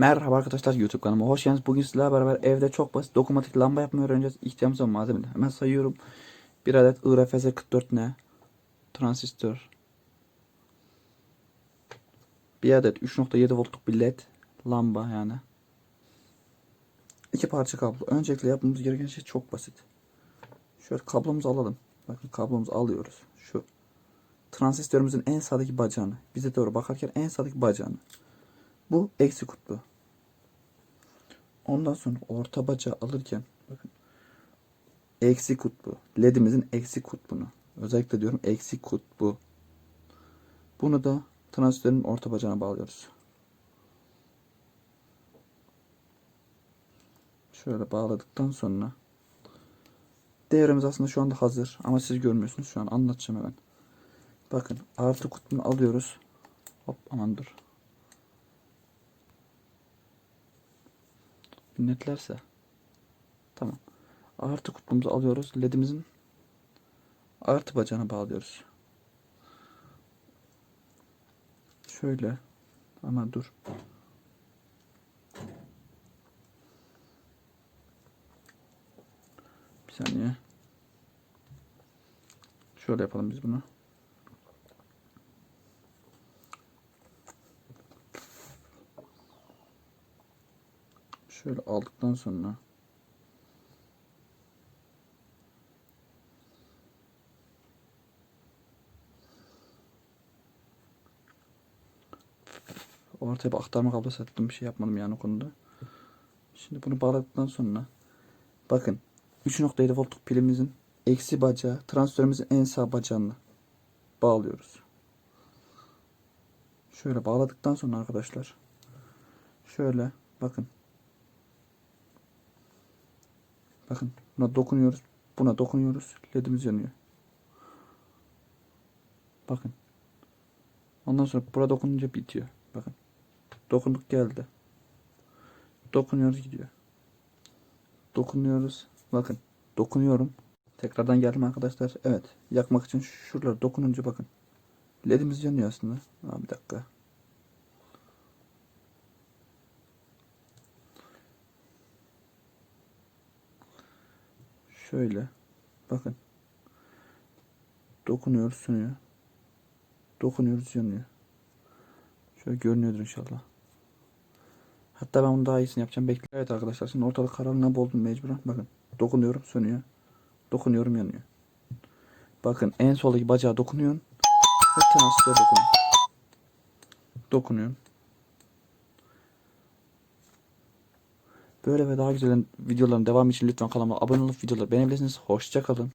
Merhaba arkadaşlar YouTube kanalıma hoş geldiniz. Bugün sizlerle beraber evde çok basit dokunmatik lamba yapmayı öğreneceğiz. İhtiyacımız olan malzemeler. Hemen sayıyorum. Bir adet IRFZ 44N transistör. Bir adet 3.7 voltluk bir led lamba yani. İki parça kablo. Öncelikle yapmamız gereken şey çok basit. Şöyle kablomuzu alalım. Bakın kablomuzu alıyoruz. Şu transistörümüzün en sağdaki bacağını. Bize doğru bakarken en sağdaki bacağını. Bu eksi kutbu. Ondan sonra orta bacağı alırken bakın eksi kutbu. LED'imizin eksi kutbunu. Özellikle diyorum eksi kutbu. Bunu da transistörün orta bacağına bağlıyoruz. Şöyle bağladıktan sonra devremiz aslında şu anda hazır ama siz görmüyorsunuz şu an anlatacağım hemen. Bakın artı kutbunu alıyoruz. Hop aman dur. Netlerse. Tamam. Artı kutbumuzu alıyoruz. LED'imizin artı bacağına bağlıyoruz. Şöyle. Ama dur. Bir saniye. Şöyle yapalım biz bunu. Şöyle aldıktan sonra. Ortaya bir aktarma kablosu attım. Bir şey yapmadım yani o konuda. Şimdi bunu bağladıktan sonra. Bakın. 3.7 voltluk pilimizin. Eksi bacağı transistörümüzün en sağ bacağını bağlıyoruz. Şöyle bağladıktan sonra arkadaşlar. Şöyle bakın Bakın buna dokunuyoruz. Buna dokunuyoruz. LED'imiz yanıyor. Bakın. Ondan sonra burada dokununca bitiyor. Bakın. Dokunduk geldi. Dokunuyoruz gidiyor. Dokunuyoruz. Bakın. Dokunuyorum. Tekrardan geldim arkadaşlar. Evet. Yakmak için şuralara dokununca bakın. LED'imiz yanıyor aslında. Aa, bir dakika. Şöyle. Bakın. Dokunuyoruz sönüyor. Dokunuyoruz yanıyor. Şöyle görünüyordur inşallah. Hatta ben bunu daha iyisini yapacağım. Bekle. Evet arkadaşlar şimdi ortalık karanlığa boğuldum mecburen. Bakın. Dokunuyorum sönüyor. Dokunuyorum yanıyor. Bakın en soldaki bacağa dokunuyorsun. Ve transistöre dokunuyorsun. Dokunuyorsun. Böyle ve daha güzel videoların devamı için lütfen kanalıma abone olup videoları beğenebilirsiniz. Hoşça kalın.